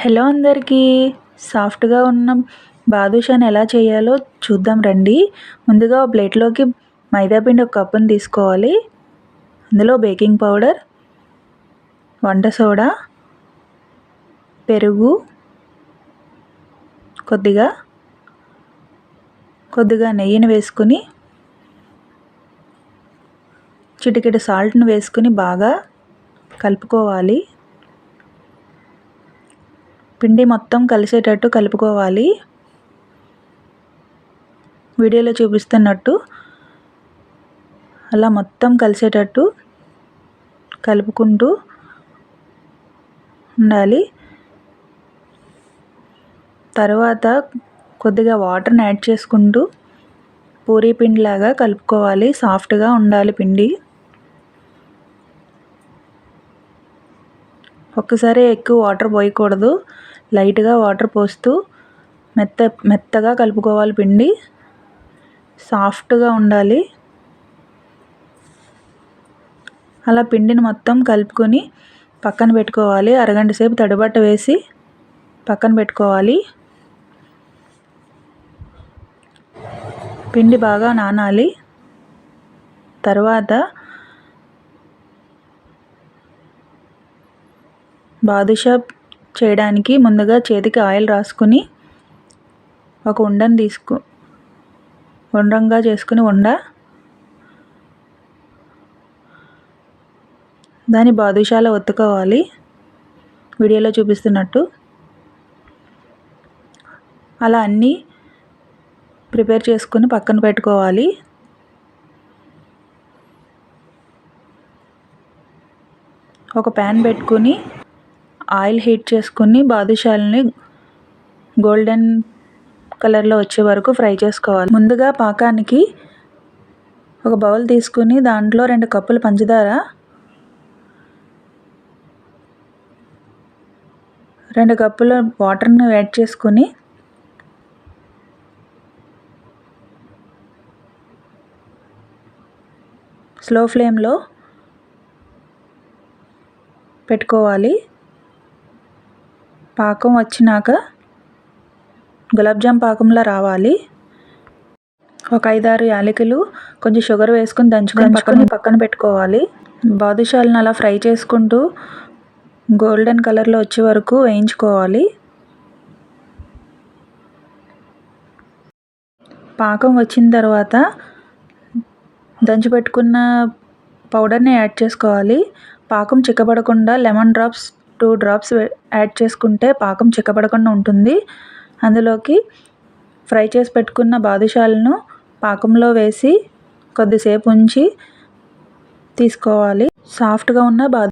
Hello అందరికీ. సాఫ్ట్గా ఉన్న. బాదుషాని ఎలా చేయాలో చూద్దాం రండి. ముందుగా ఒక ప్లేట్లోకి మైదాపిండి ఒక కప్పును తీసుకోవాలి. అందులో బేకింగ్ పౌడర్ వంట సోడా పెరుగు కొద్దిగా కొద్దిగా నెయ్యిని వేసుకుని చిటికెడు సాల్ట్ని వేసుకుని బాగా కలుపుకోవాలి. పిండి మొత్తం కలిసేటట్టు కలుపుకోవాలి. వీడియోలో చూపిస్తున్నట్టు అలా మొత్తం కలిసేటట్టు కలుపుకుంటూ ఉండాలి. తర్వాత కొద్దిగా వాటర్ని యాడ్ చేసుకుంటూ పూరీ పిండిలాగా కలుపుకోవాలి. సాఫ్ట్గా ఉండాలి పిండి. ఒక్కసారి ఎక్కువ వాటర్ పోయకూడదు. లైట్గా వాటర్ పోస్తూ మెత్త మెత్తగా కలుపుకోవాలి పిండి. సాఫ్ట్గా ఉండాలి. అలా పిండిని మొత్తం కలుపుకొని పక్కన పెట్టుకోవాలి. అరగంట సేపు తడిబట్ట వేసి పక్కన పెట్టుకోవాలి. పిండి బాగా నానాలి. తర్వాత బాదుషా చేయడానికి ముందుగా చేతికి ఆయిల్ రాసుకుని ఒక ఉండని తీసుకో ఉండంగా చేసుకుని ఉండ. దాన్ని బాదుషాలో ఒత్తుకోవాలి. వీడియోలో చూపిస్తున్నట్టు. అలా అన్నీ ప్రిపేర్ చేసుకుని పక్కన పెట్టుకోవాలి. ఒక ప్యాన్ పెట్టుకుని ఆయిల్ హీట్ చేసుకుని బాదుషాలని గోల్డెన్ కలర్లో వచ్చే వరకు ఫ్రై చేసుకోవాలి. ముందుగా పాకానికి ఒక బౌల్ తీసుకుని దాంట్లో రెండు కప్పులు పంచదార రెండు కప్పుల వాటర్ని యాడ్ చేసుకుని స్లో ఫ్లేమ్లో పెట్టుకోవాలి. పాకం వచ్చినాక గులాబ్ జామ్ పాకంలో రావాలి. ఒక ఐదారు యాలకులు కొంచెం షుగర్ వేసుకొని దంచుకొని పక్కన పక్కన పెట్టుకోవాలి. బాదుషాలను అలా ఫ్రై చేసుకుంటూ గోల్డెన్ కలర్లో వచ్చే వరకు వేయించుకోవాలి. పాకం వచ్చిన తర్వాత దంచి పెట్టుకున్న పౌడర్ని యాడ్ చేసుకోవాలి. పాకం చిక్కబడకుండా lemon drops two drops add చేసుకుంటే పాకం చిక్కబడకుండా ఉంటుంది. అందులోకి ఫ్రై చేసి పెట్టుకున్న బాదుషాలను పాకంలో వేసి కొద్దిసేపు ఉంచి తీసుకోవాలి. సాఫ్ట్గా ఉన్న బాదు